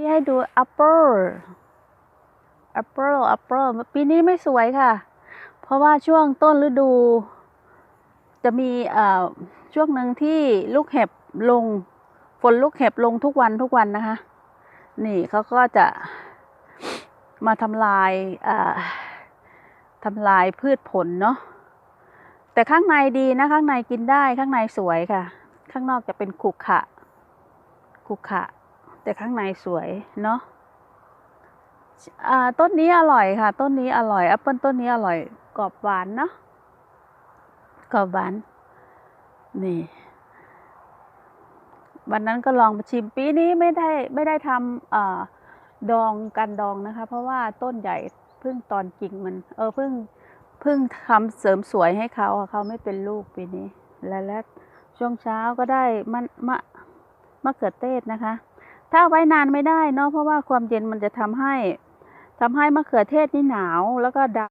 ที่ให้ดูแอปเปิลแอปเปิลแอปเปิลปีนี้ไม่สวยค่ะ เพราะว่าช่วงต้นฤดู จะมีช่วงหนึ่งที่ลูกเห็บลง ฝนลูกเห็บลงทุกวันทุกวันนะคะ นี่เขาก็จะมาทำลายทำลายพืชผลเนาะแต่ข้างในดีนะข้างในกินได้ข้างในสวยค่ะ ข้างนอกจะเป็นขรุขะขรุขะ แต่ข้างในสวยเนาะต้นนี้อร่อยค่ะ ต้นนี้อร่อยแอปเปิลต้นนี้อร่อยกรอบหวานเนาะกรอบหวานนี่วันนั้นก็ลองมาชิมปีนี้ไม่ได้ไม่ได้ทำอดองกันดองนะคะ เพราะว่าต้นใหญ่เพิ่งตอนกิ่งมัน เออเพิ่งเพิ่งทำเสริมสวยให้เขาเขาไม่เป็นลูกปีนี้ แล้วแล้วช่วงเช้าก็ได้มันมะมะเขือเทศนะคะ ถ้าไว้นานไม่ได้เนาะเพราะว่าความเย็นมันจะทำให้ทำให้มะเขือเทศนี่หนาวแล้วก็ด